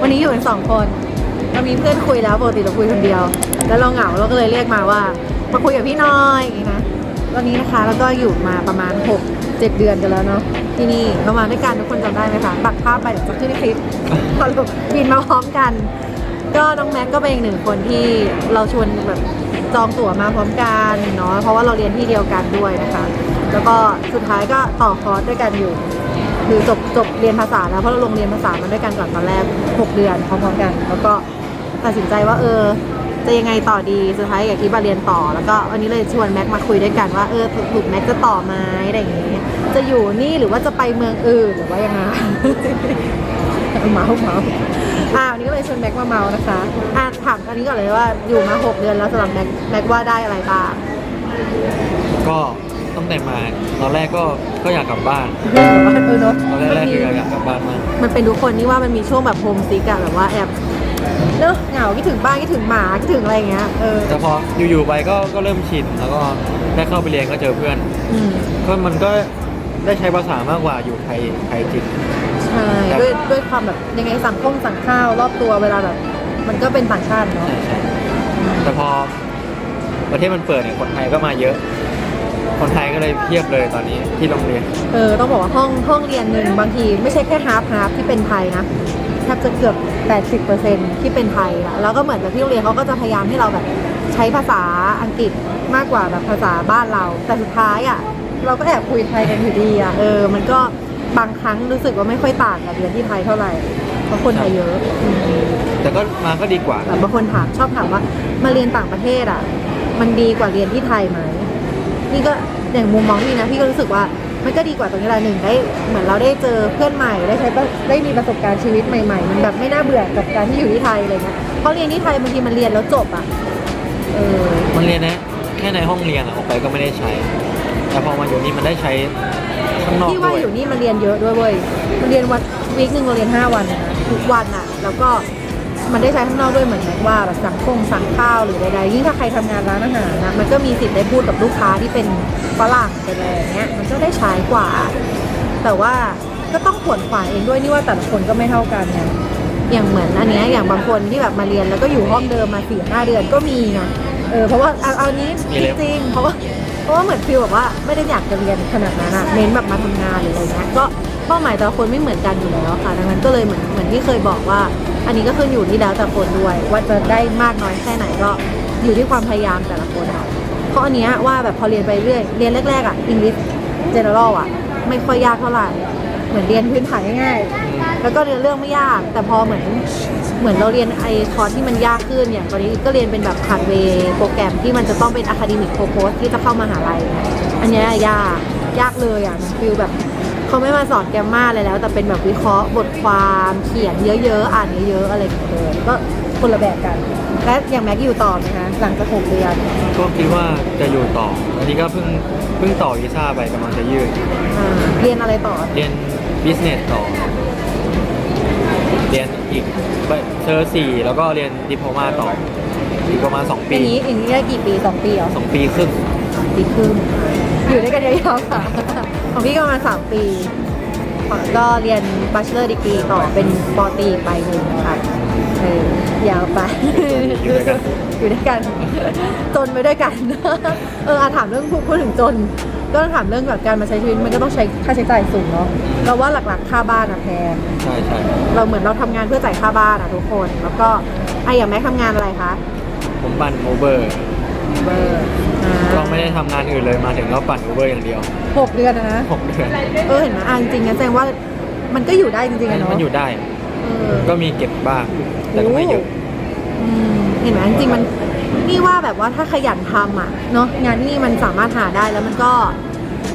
วันนี้อยู่กันสองคนเรามีเพื่อนคุยแล้วปกติเราคุยคนเดียว แล้วเราเหงาเราก็เลยเรียกมาว่ามาคุยกับพี่น้อยอย่างนี้นะตอนนี้นะคะแล้วก็อยู่มาประมาณ 6 7 เดือนกันแล้วเนาะที่นี่เรามาด้วยกันทุกคนจำได้ไหมคะปักภาพไปเดี๋ยวจะขึ้นในคลิปสรุปบินมาพร้อมกัน ก็น้องแม็กก็เป็นอีกหนึ่งคนที่เราชวนแบบจองตั๋วมาพร้อมกันเนาะเพราะว่าเราเรียนที่เดียวกันด้วยนะคะ แล้วก็สุดท้ายก็ต่อคอร์สด้วยกันอยู่ คือจบจบเรียนภาษาแล้วเพราะเราลงเรียนภาษามาด้วยกันก่อนตอนแรก 6 เดือนพร้อมๆกัน แล้วก็ตัดสินใจว่าเออ จะยังไงต่อดีสุดท้ายอยากคิดว่าเรียนต่อ แล้วก็วันนี้เลยชวนแม็กมาคุยด้วยกันว่าเออถูกแม็กจะต่อไหมอะไรอย่างงี้ จะอยู่นี่หรือว่าจะไปเมืองอื่นหรือว่ายังไงเมาเมาอ่าวันนี้ก็เลยชวนแม็กมาเมานะคะอ่าถามอันนี้ก่อนเลยว่าอยู่มา 6 เดือนแล้วสำหรับแม็กแม็กว่าได้อะไรบ้าง งแต่มาตอนแรกก็ก็อยากกลับบ้านเออเนอะตอนแรกๆคืออยากกลับบ้านมากมันเป็นทุกคนนี่ว่ามันมีช่วงแบบโฮมซิกอะแบบว่าแอบเนอะเหงาคิดถึงบ้านคิดถึงหมาคิดถึงอะไรอย่างเงี้ยเออแต่พออยู่ๆไปก็ก็เริ่มชินแล้วก็ได้เข้าไปเรียนก็เจอเพื่อน อืมก็มันก็ได้ใช้ภาษามากกว่าอยู่ไทยไทยจริง ใช่ด้วยด้วยความแบบยังไงสังคมสังข้าวรอบตัวเวลาแบบ มันก็เป็นต่างชาติเนาะใช่ใช่แต่พอประเทศมันเปิดเนี่ยคนไทยก็มาเยอะ คนไทยก็เลยเพียบเลยตอนนี้ที่โรงเรียน เออต้องบอกว่าห้องห้องเรียนหนึ่งบางที ไม่ใช่แค่ฮาร์ฟฮาร์ฟที่เป็นไทยนะแทบจะเกือบ 80%ที่เป็นไทยอะแล้วก็เหมือนแบบที่โรงเรียนเขาก็จะพยายามให้เราแบบใช้ภาษาอังกฤษมากกว่าแบบภาษาบ้านเรา แต่สุดท้ายอะเราก็แอบคุยไทยกันอยู่ดีอะเออ มันก็บางครั้งรู้สึกว่าไม่ค่อยต่างกับเรียนที่ไทยเท่าไหร่เพราะคนไทยเยอะอืมแต่ก็มาก็ดีกว่า แบบบางคนถามชอบถามว่ามาเรียนต่างประเทศอะมันดีกว่าเรียนที่ไทยไหม นี่ก็อย่างมุมมองนี่นะพี่ก็รู้สึกว่ามันก็ดีกว่าตรงนี้แหละหนึ่งได้เหมือนเราได้เจอเพื่อนใหม่ได้ใช้ประได้มีประสบการณ์ชีวิตใหม่ๆมันแบบไม่น่าเบื่อกับการที่อยู่ที่ไทยอะไรเงี้ยเพราะเรียนที่ไทยบางทีมันเรียนแล้วจบอะเออมันเรียนนะแค่ในห้องเรียนอะออกไปก็ไม่ได้ใช้ แต่พอมาอยู่นี่มันได้ใช้ข้างนอกพี่ว่าด้วยอยู่นี่มันเรียนเยอะด้วยเว้ยมันเรียนวันวีคหนึ่งเราเรียนห้าวันนะทุกวันอะ แล้วก็ มันได้ใช้ข้างนอกด้วยเหมือนแม็กว่าแบบสั่งคงสั่งข้าวหรือใดๆยิ่งถ้าใครทำงานร้านอาหารนะมันก็มีสิทธิ์ได้พูดกับลูกค้าที่เป็นฝรั่งเป็นอะไรอย่างเงี้ยมันก็ได้ใช้กว่า แต่ว่าก็ต้องขวนขวายเองด้วยนี่ว่าแต่ละคนก็ไม่เท่ากันไงอย่างเหมือนอันเนี้ยอย่างบางคนที่แบบมาเรียนแล้วก็อยู่ห้องเดิมมาสี่ห้าเดือนก็มีนะเออเพราะว่าเอาเอานี้จริงๆเพราะว่า เพราะว่าเหมือนฟิลแบบว่าไม่ได้อยากจะเรียนขนาดนั้นอะเน้นแบบมาทำงานหรืออะไรเงี้ยก็เป้าหมายแต่ละคนไม่เหมือนกันอยู่แล้วค่ะ ดังนั้นก็เลยเหมือนเหมือนที่เคยบอกว่า อันนี้ก็ขึ้นอยู่ที่แล้วแต่คนด้วย ว่าจะได้มากน้อยแค่ไหนก็อยู่ที่ความพยายามแต่ละคนเอาเพราะอันเนี้ยว่าแบบพอเรียนไปเรื่อยเรียนแรกๆอะอังกฤษเจเนอเรลอะไม่ค่อยยากเท่าไหร่เหมือนเรียนพื้นฐานง่ายๆแล้วก็เรียนเรื่องไม่ยาก แต่พอเหมือน เหมือนเราเรียนไอคอร์สที่มันยากขึ้นอย่างตอนนี้ก็เรียนเป็นแบบผ่านเวโปรแกรมที่มันจะต้องเป็นอะคาเดมิกโ r โ s สที่จะเข้ามหาลัยอันเนี้ยยากยากเลยอะมันฟิลแบบเขาไม่มาสอนแกมมาอะไรแล้ว แต่เป็นแบบวิเคราะห์บทความเขียนเยอะๆ อ่านเยอะๆ อะไรอย่างเงี้ยเลยก็คนละแบบกันและอย่างแม็กอยู่ต่อไหมคะหลังจากหกเดือนก็คิดว่าจะอยู่ต่ออันนี้ก็เพิ่งเพิ่งต่อวีซ่าไปกำลังจะยืดอ่าเรียนอะไรต่อ เรียนบิสเนสต่อเรียนอีกเซอร์สี่แล้วก็เรียนดิโพมาต่ออีกประมาณสองอัปีนนี้อันนี้ได้กี่ปีสองปีเหรอสองปีครึ่งปีครึ่งอยู่ด้วยกันยาวๆค่ะ ของพี่ก็ประมาณสามปีก็เรียน bachelor degree ต่อเป็นปอตรีไปหนึ่งค่ะเออยาวไป อยู่ด้วยกัน อยู่ด้วยกัน จนไปด้วยกัน เอออาถามเรื่องพูดถึงจน ก็ต้องถามเรื่องแบบการมาใช้ชีวิตมันก็ต้องใช้ค่าใช้จ่ายสูงเนาะเราว่าหลักๆค่าบ้านอะแพงใช่ใช่เราเหมือนเราทำงานเพื่อจ่ายค่าบ้านอะทุกคน แล้วก็ไอะอย่างแม็กทำงานอะไรคะผมปั่นอูเบอร์เบอร์อ่าก็ไม่ได้ทำงานอื่นเลยมาถึงก็ปั่นอูเบอร์อย่างเดียวหกเดือนนะ หกเดือนเออเห็นไหมอะจริงๆนะแสดงว่ามันก็อยู่ได้จริงๆอะเนาะมันอยู่ได้ เออ ก็มีเก็บบ้างแต่ก็ไม่เยอะ อืมเห็นไหมจริงๆมันนี่ว่าแบบว่าถ้าขยันทำอะเนาะงานที่นี่มันสามารถหาได้แล้วมันก็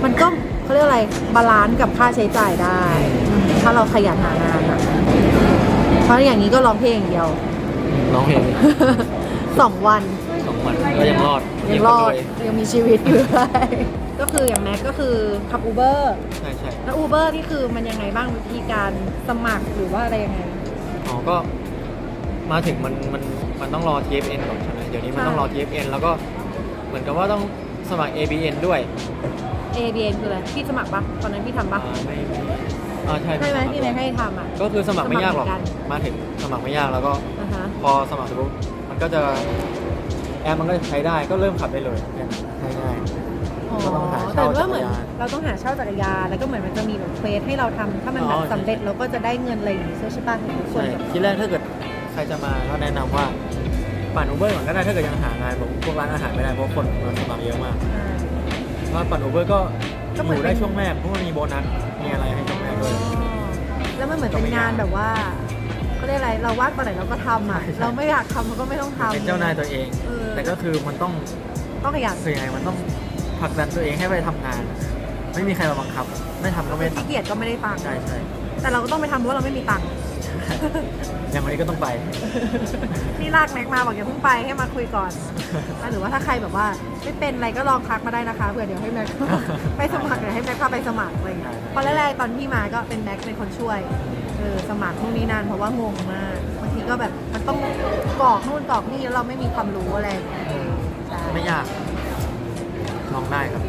มันก็เขาเรียกอะไรบาลานซ์กับค่าใช้จ่ายได้อืมถ้าเราขยันหางานอะเพราะอย่างนี้ก็ร้องเพลงอย่างเดียวน้องเพลงสองวันสองวันก็ยังรอดยังรอดวยยังมีชีวิตอยู่ได้ก็คืออย่างแม็กก็คือขับอูเบอร์ใช่ใช่แล้วอูเบอร์นี่คือมันยังไงบ้างวิธีการสมัครหรือว่าอะไรยังไงอ๋อก็มาถึงมันมันมันต้องรอ TFN ก่อนใช่ไหมเดี๋ยวนี้มันใช่ต้องรอ TFN แล้วก็เหมือนกับว่าต้องสมัคร ABN ด้วย ABN คืออะไรพี่สมัครปะตอนนั้นพี่ทำปะอ่าไม่ไม่อ่าใช่ใช่ไหมที่แม็กให้ทำอะ ก็คือสมัครไม่ยากหรอก สมัครเหมือนกัน มาถึงสมัครไม่ยากแล้วก็อ่าฮะพอสมัครเสร็จปุ๊บมันก็จะแอปมันก็จะใช้ได้ก็เริ่มขับได้เลยแค่นั้นง่าย อ๋อก็ต้องหาแต่เช่าว่าเหมือนจักรยานเราต้องหาเช่าจักรยานแล้วก็เหมือนมันจะมีแบบเควสให้เราทำถ้ามันแบบอ๋อสำเร็จเราก็จะได้เงินอะไรอย่างงี้ใช่ป่ะเห็นทุกๆคนใช่แบบที่แรกถ้าเกิดใครจะมาก็แนะนำว่าปั่นอูเบอร์ก่อนก็ได้ถ้าเกิดยังหางานแบบพวกร้านอาหารไม่ได้เพราะคนมาสมัครเยอะมาก อ่า ถ้าปั่นอูเบอร์ก็ก็เหมืออนยู่ได้ช่วงแรกเพราะมันมีโบนัสมีอะไรให้ช่วงแรกด้วยแล้วมันเหมือนเป็นงานแบบว่าเขาเรียกอะไรเราว่างตอนไหนเราก็ทำอะใช่ใช่เราไม่อยากทำเราก็ไม่ต้องทำเป็นเจ้านายตัวเองเออแต่ก็คือมันต้องต้องขยันคือยังไงมันต้องผลักดันตัวเองให้ไปทำงาน ไม่มีใครมาบังคับ ไม่ทำก็ไม่ขี้ทำเกียจก็ไม่ได้ตังค์ใช่ใช่แต่เราก็ต้องไปทำเพราะว่าเราไม่มีตังค์ อย่างวันนี้ก็ต้องไป นี่ลากแม็กมาบอกอย่าเพิ่งไปให้มาคุยก่อนอะหรือว่าถ้าใครแบบว่าไม่เป็นอะไรก็ลองทักมาได้นะคะเผื่อเดี๋ยวให้แม็ก ไปสมัครเดี๋ยวให้แม็กพาไปสมัครอะไรอย่างเงี้ยเพราะแรกๆตอนที่มาก็เป็นแม็กเป็นคนช่วยเออสมัครนู่นนี่นั่นเพราะว่างงมากบางทีก็แบบมันต้องกรอกนู่นกรอกนี่แล้วเราไม่มีความรู้อะไรอย่างเงี้ยใช่ ไม่ยากลองได้ครับ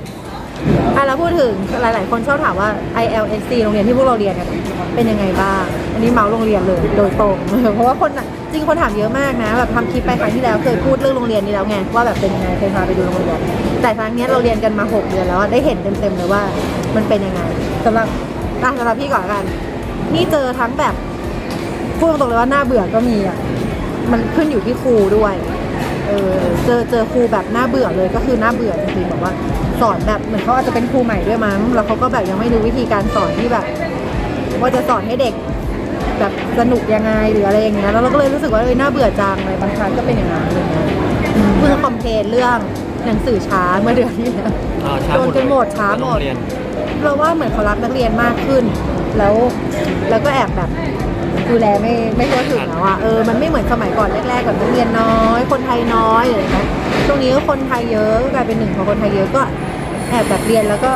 อะแล้วพูดถึงหลาย ๆ คนชอบถามว่า ILSC โรงเรียนที่พวกเราเรียนกันเป็นยังไงบ้าง อันนี้เมาส์โรงเรียนเลยโดยตรง เพราะว่าคนอะจริงคนถามเยอะมากนะแบบทำคลิปไปครั้งที่แล้วเคยพูดเรื่องโรงเรียนนี้แล้วไงว่าแบบเป็นยังไงเคยพาไปดูโรงเรียนแต่ครั้งนี้เราเรียนกันมา 6 เดือนแล้วอะได้เห็นเต็ม ๆ เลยว่ามันเป็นยังไงสำหรับอะสำหรับพี่ก่อนละกัน นี่เจอทั้งแบบพูดตรงๆเลยว่าน่าเบื่อก็มีอะมันขึ้นอยู่ที่ครูด้วยเออเจอเจอครูแบบน่าเบื่อเลยก็คือน่าเบื่อจริงๆแบบว่า สอนแบบเหมือนเขาอาจจะเป็นครูใหม่ด้วยมั้งแล้วเขาก็แบบยังไม่รู้วิธีการสอนที่แบบ ว่าจะสอนให้เด็ก แบบสนุกยังไงหรืออะไรอย่างเงี้ยแล้วเราก็เลยรู้สึกว่าเอ้ยน่าเบื่อจังเลยบางครั้งก็เป็นอย่างนั้นอะไรเงี้ยอืมเพิ่งคอมเพลนเรื่องหนังสือช้าเมื่อเดือนที่แล้ว อ่าช้าโดนกันหมดเลยช้าหมดก็ต้องเรียนเราว่าเหมือนเขารักนักเรียนมากขึ้น แล้วแล้วก็แอบแบบดูแลไม่ไม่ทั่วถึงแล้วอะเออมันไม่เหมือนสมัยก่อนแรกๆแบบนักเรียนน้อย คนไทยน้อยอะไรเงี้ยช่วงนี้ก็คนไทยเยอะกลายเป็นหนึ่งของคนไทยเยอะก็ แอบแบบเรียนแล้วก็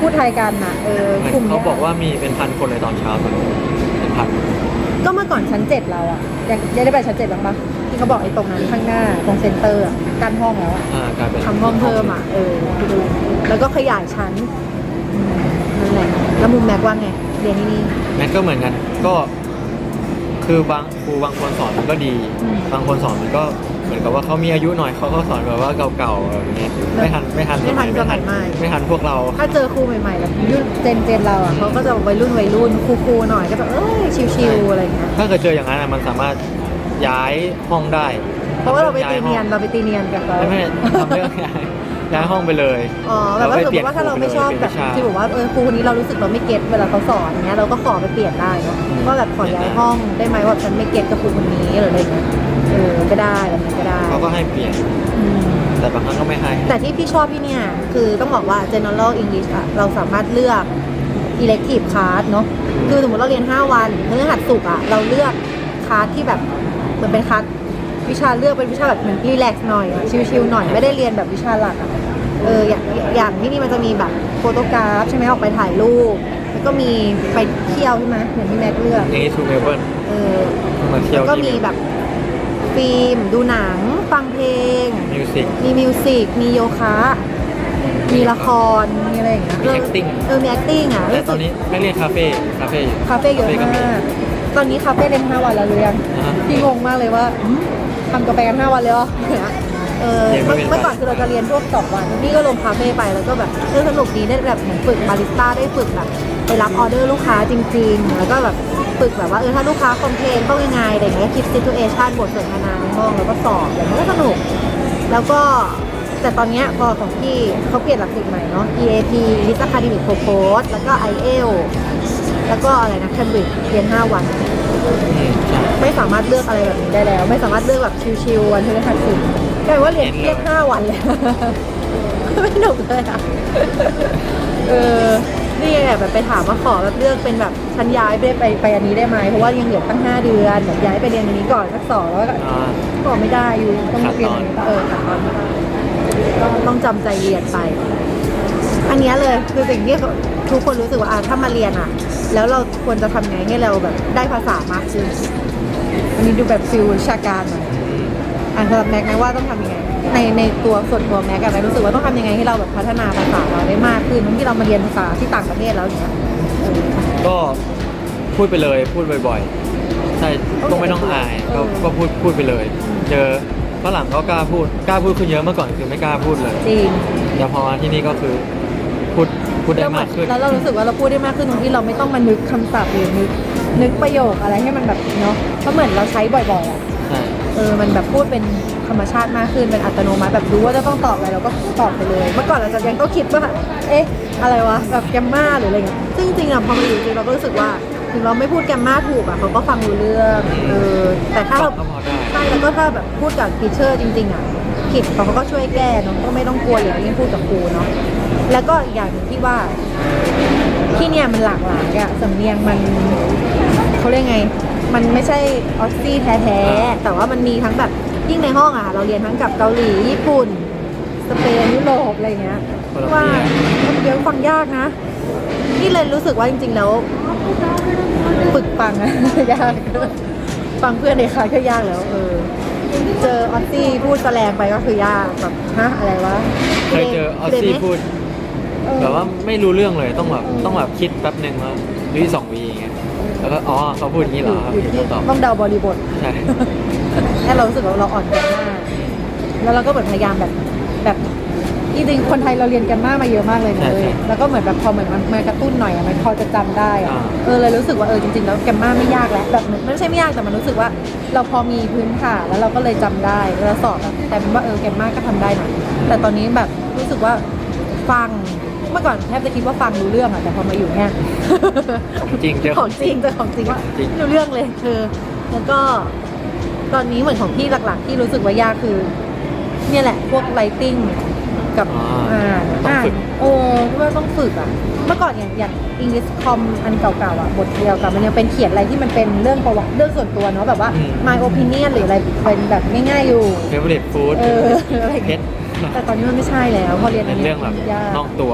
พูดไทยกันอะเออเหมือนกลุ่มเขาเนี้ยบอกว่ามีเป็นพันคนเลยตอนเช้าตอนนี้เป็นพันก็เมื่อก่อนชั้นเจ็ดเราอะยังยังได้ไปชั้นเจ็ดบ้างปะที่เขาบอกไอ้ตรงนั้นข้างหน้าตรงเซ็นเตอร์อะกั้นห้องแล้วอะอ่ากลายเป็นทำห้องเพิ่มอะเออไปดูแล้วก็ขยายชั้นอืมนั่นแหละแล้วมุมแม็กว่าไงเรียนที่นี่งั้นก็เหมือนกันก็ คือบางครูบางคนสอนมันก็ดี อืม บางคนสอนมันก็เห มือนกับว่าเขามีอายุหน่อยเขาก็สอนแบบว่าเก่าๆอะไรอย่างเงี้ยไม่ทันไม่ทันไม่ทันสมัยใหม่ ไม่ทันพวกเรา ถ้าเจอครูใหม่ๆแบบยุ่นเจนเจนเราอะเขาก็จะวัยรุ่นวัยรุ่นครูครูๆหน่อยก็จะเอ้ยชิวๆอะไรอย่างเงี้ยถ้าเกิดเจออย่างนั้นอะมันสามารถย้ายห้องได้ เพราะว่าเราไปตีย้เนียนห้องเราไปตีเนียนกับเขาไม่ไม่ทำเรื่องย้ายย้ายห้องไปเลย อ๋อแบบว่าเราสไปมมติว่าถ้าเราไม่ชอบเปลี่แบยบนวิชาที่บอกว่าเออครูคนนี้เรารู้สึกเราไม่เก็ตเวลาเขาสอนเงี้ยเราก็ขอไปเปลี่ยนได้เนาะอืมว่าแบบขอย้ายห้องได้ไหมว่าฉันไม่เก็ตกับครูคนนี้หรืออะไรเงี้ย เออก็ได้แบบนี้ก็ได้เขาก็ให้เปลี่ยน อืมแต่บางครั้งก็ไม่ให้ แต่ที่พี่ชอบพี่เนี่ย คือต้องบอกว่า general English อะเราสามารถเลือก elective class เนอะคือสมมติเราเรียน 5 วันพฤหัสศุกร์อะเราเลือกคลาสที่แบบเหมือนเป็นคลาสวิชาเลือกเป็นวิชาแบบเหมือนรีแลกซ์หน่อยอะชิลๆหน่อยไม่ได้เรียนแบบวิชาหลักอะเอออย่างอย่างที่นี่มันจะมีแบบโฟโตกราฟใช่ไหมออกไปถ่ายรูป แล้วก็มีไปเที่ยวใช่ไหมเหมือนที่แม็กเลือกอย่างนี้ทูเมเบิลเออ มาเที่ยแล้ววก็มีแบบ ฟิล์ม ดูหนัง ฟังเพลง มิวสิก มีมิวสิก มีโยคะ มีละคร มีอะไรอย่างเงี้ยมี acting เออ มี acting อะแต่ตอนนี้ไม่เรียนคาเฟ่คาเฟ่อยู่คาเฟ่เยอะก็มาก ตอนนี้คาเฟ่เล่น5วันแล้วหรือยังอ่าฮะพี่งงมากเลยว่าหืมทำกาแฟกัน5วันเลยเหรอ เออเรียนไม่เมื่อเป็นเมื่อก่อนคือเราจะเรียนพวกสองวันนี่ก็ลงคาเฟ่ไปแล้วก็แบบเออสนุกดีได้แบบเหมือนฝึกบาริสต้าได้ฝึกแบบไปรับออเดอร์ลูกค้าจริง ๆ แล้วก็แบบฝึกแบบว่าเออถ้าลูกค้าคอมเพลนต้องยังไงอะไรอย่างเงี้ยคิดซิทูเอชันบทสนทนาในห้องแล้วก็สอบอย่างนี้ก็สนุก แล้วก็แต่ตอนเนี้ยพอของพี่เขาเปลี่ยนหลักสูตรใหม่เนาะ EAP List Academic Purpose แล้วก็ IEL แล้วก็อะไรนะ Cambridge เรียน 5 วันอืมใช่ไม่สามารถเลือกอะไรแบบนี้ได้แล้ว ไม่สามารถเลือกแบบชิวๆวันพฤหัสศุกร์ กลายเป็นว่าเรียนเรียนเลยเรียน5วันเลย ไม่หนุกเลยอะ เออ นี่ไงแบบไปถามว่าขอแบบเลือกเป็นแบบฉันย้ายไปไปไปอันนี้ได้ไหมเพราะว่ายังเหลือตั้ง5เดือนแบบย้ายไปเรียนอันนี้ก่อนสักสองแล้วก็อ่า บอกไม่ได้อยู่ต้องขาดเรียนตอนเออขาดตอนไม่ได้ต้องต้องจำใจเรียนไป อันเนี้ยเลยคือสิ่งที่ทุกคนรู้สึกว่าอะถ้ามาเรียนอะ แล้วเราควรจะทำไงให้เราแบบได้ภาษามากขึ้นอันนี้ดูแบบฟิลวิชาการหน่อย อืมอะสำหรับแม็กซ์นะว่าต้องทำยังไง ในในตัวส่วนตัวแม็กซ์อะแม็กซ์รู้สึกว่าต้องทำยังไงให้เราแบบพัฒนาภาษาเราได้มากขึ้นทั้งที่เรามาเรียนภาษาที่ต่างประเทศแล้วอย่างเงี้ยเออ ก็พูดไปเลยพูดบ่อยๆ ใช่ก็ไม่ต้องอายก็ก็พูดพูดไปเลย เจอฝรั่งก็กล้าพูดกล้าพูดขึ้นเยอะเมื่อก่อนคือไม่กล้าพูดเลยจริงแต่พอมาที่นี่ก็คือพูดพูดได้มากขึ้น แล้วเรารู้สึกว่าเราพูดได้มากขึ้นตรงที่เราไม่ต้องมานึกคำศัพท์หรือนึกนึกประโยคอะไรให้มันแบบเนาะเพราะเหมือนเราใช้บ่อยๆอะใช่เออมันแบบพูดเป็นธรรมชาติมากขึ้นเป็นอัตโนมัติแบบรู้ว่าจะต้องตอบอะไรเราก็ตอบไปเลย เมื่อก่อนเราจะยังต้องคิดว่าเอ๊ะอะไรวะแบบแกมมาหรืออะไรเงี้ยซึ่งจริงๆอะพอมาอยู่จริงเราก็รู้สึกว่าถึงเราไม่พูดแกมมาถูกอะเขาก็ฟังรู้เรื่องเออแต่ถ้าเราใช่แล้วก็ถ้าแบบพูดกับทีเชอร์จริง ๆอะผิดเขาก็ช่วยแก้เนาะก็ไม่ต้องกลัวอย่างพูดกับครูเนาะแล้วก็อีกอย่างหนึ่งที่ว่าที่เนี่ยมันหลากหลายอะสำเนียงมัน เขาเรียกไง มันไม่ใช่ออสซี่แท้ๆ แต่ว่ามันมีทั้งแบบยิ่งในห้องอะเราเรียนทั้งกับเกาหลี ญี่ปุ่น สเปนยุโรปอะไรเงี้ยคนละว่าที่มันเยอะฟังยากนะ นี่เลยรู้สึกว่าจริงๆแล้วฝึกฟังอะยากฟังเพื่อนในคลาสก็ยากแล้วเออเจอออสซี่พูดแสลงไปก็คือยากแบบฮะอะไรวะเคยเจอออสซี่พูดเออแบบว่าไม่รู้เรื่องเลยต้องแบบต้องแบบคิดแป๊บหนึ่งว่าวิสองวีอย่างเงี้ย แล้วก็อ๋อเขาพูดอย่างนี้เหรอครับอยู่ที่ตอบต้องเดาบริบทใช่แค่เรารู้สึกว่าเราอ่อนกันมากแล้วเราก็เหมือนพยายามแบบแบบจริงๆคนไทยเราเรียนกันมากมาเยอะมากเลยนะเลยแล้วก็เหมือนแบบพอเหมือนมันมากระตุ้นหน่อยอะมันพอจะจำได้อะเออเลยรู้สึกว่าเออจริงๆแล้วแกมมาไม่ยากแล้วแบบมันไม่ใช่ไม่ยากแต่มันรู้สึกว่า เราพอมีพื้นฐานแล้วเราก็เลยจำได้แล้วสอบอะแต่เป็นว่าเออแกมมาก็ทำได้นะแต่ตอนนี้แบบรู้สึกว่าฟัง เมื่อก่อนแทบจะคิดว่าฟังรู้เรื่องอะแต่พอมาอยู่เนี่ยจริงเจอของจริงเจอของจริงว่าจริงไม่รู้เรื่องเลยเธอแล้วก็ตอนนี้เหมือนของพี่หลักๆ ที่รู้สึกว่ายากคือ เนี่ยแหละ พวก writing กับอ๋ออ่านต้องอ่านฝึกโอ้ที่ว่าต้องฝึกอะ เมื่อก่อนอย่างอย่าง English com อันเก่าๆอะบทเดียวกันมันยังเป็นเขียนอะไรที่มันเป็นเรื่องประวัติเรื่องส่วนตัวเนาะแบบว่า my opinion หรืออะไรเป็นแบบง่ายๆอยู่เฟเวอร์เรตฟู้ดเอออะไรเพชร แต่ตอนนี้มันไม่ใช่แล้วพอเรียนเป็นเรื่องแบบยากนอกตัว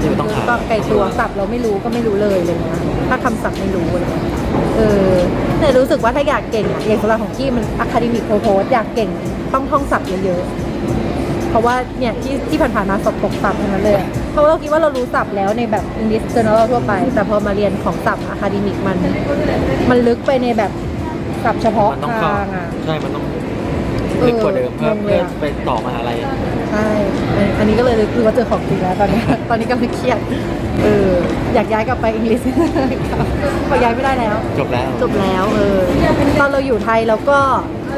ที่มันต้องหาก็ไกลตัวศัพท์เราไม่รู้ก็ไม่รู้เลยอะไรเงี้ยถ้าคำศัพท์ไม่รู้อะไรเงี้ยเออแต่รู้สึกว่าถ้าอยากเก่งอะอย่างสำหรับของที่มัน academic purpose อยากเก่งต้องท่องศัพท์เยอะๆเพราะว่าเนี่ยที่ที่ผ่านๆมาสอบตกศัพท์ทั้งนั้นเลยอะเพราะว่าเราคิดว่าเรารู้ศัพท์แล้วในแบบ English Journal ทั่วไป แต่พอมาเรียนของศัพท์ academic มัน มันลึกไปในแบบศัพท์เฉพาะมันต้องเข้าทางอะใช่มันต้อง ลึกกว่าเดิมเพื่อเออเพื่อเลยอะไปต่อมหาอะไรใช่อันอันนี้ก็เลยคือว่าเจอของจริงแล้วตอนนี้ ตอนนี้ก็เลยเครียดเอออยากย้ายกลับไปอังกฤษพอย้ายไม่ได้แล้ว จบแล้ว จบแล้วเออตอนเราอยู่ไทยเราก็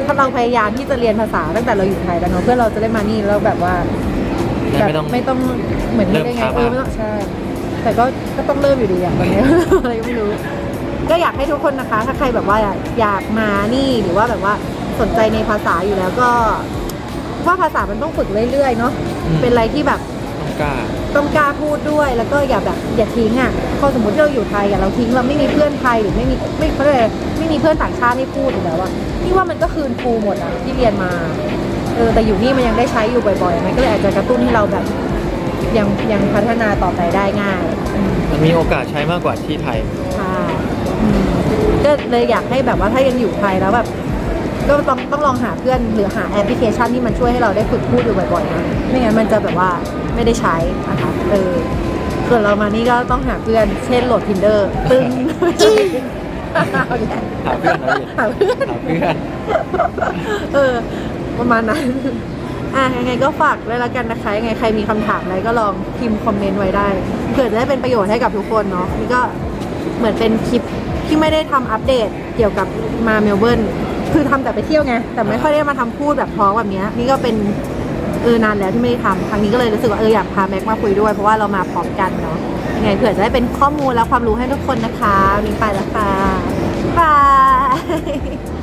ถ้าเราพยายามที่จะเรียนภาษาตั้งแต่เราอยู่ไทยแล้วเนาะเพื่อเราจะได้มานี่แล้วแบบว่าได้แบบไม่ต้องไม่ต้องเหมือนเริ่ไม่มได้ไงช้าเออมากไม่ต้องใช่แต่ก็ก็ต้องเริ่มอยู่ดีอะตอนนี้อะไรก็ไม่รู้ ก็อยากให้ทุกคนนะคะ ถ้าใครแบบว่าอยากมานี่หรือว่าแบบว่า สนใจในภาษาอยู่แล้วก็ว่าภาษามันต้องฝึกเรื่อยๆเนาะอืม เป็นอะไรที่แบบต้องกล้า ต้องกล้าพูดด้วย แล้วก็อย่าแบบอย่าทิ้งอะพอสมมติที่เราอยู่ไทยอะเราทิ้งเราไม่มีเพื่อนไทยหรือไม่มีไม่เขาเรียกอะไรไม่มีเพื่อนต่างชาติให้พูดอยู่แล้วอะนี่ว่ามันก็คืนครูหมดอะที่เรียนมาเออแต่อยู่นี่มันยังได้ใช้อยู่บ่อยๆมันก็เลยอาจจะกระตุ้นให้เราแบบยังยังพัฒนาต่อไปได้ง่ายอืมมันมีโอกาสใช้มากกว่าที่ไทยใช่อืมก็เลยอยากให้แบบว่าถ้ายังอยู่ไทยแล้วแบบ ก็ต้องต้องลองหาเพื่อนหรือหาแอปพลิเคชันที่มันช่วยให้เราได้ฝึกพูดอยู่บ่อยๆนะไม่งั้นมันจะแบบว่าไม่ได้ใช้นะคะเออส่วนเรามานี่ก็ต้องหาเพื่อนเช่นโหลด tinder ตึงเอาอีกแล้วหาเพื่อนเอาอีกหาเพื่อนหาเพื่อนเออประมาณนั้นอะยังไงก็ฝากด้วยแล้วกันนะคะยังไงใครมีคำถามอะไรก็ลองพิมพ์คอมเมนต์ไว้ได้เผื่อจะได้เป็นประโยชน์ให้กับทุกคนเนาะนี่ก็เหมือนเป็นคลิปที่ไม่ได้ทำอัปเดตเกี่ยวกับมาเมลเบิร์น คือทำแต่ไปเที่ยวไง แต่ไม่ค่อยได้มาทำพูดแบบท้องแบบนี้นี่ก็เป็นเออนานแล้วที่ไม่ได้ทำครั้งนี้ก็เลยรู้สึกว่าเอออยากพาแม็กมาคุยด้วย เพราะว่าเรามาพร้อมกันเนาะยังไงเผื่อจะได้เป็นข้อมูลและความรู้ให้ทุกคนนะคะมีไปแล้วค่ะบาย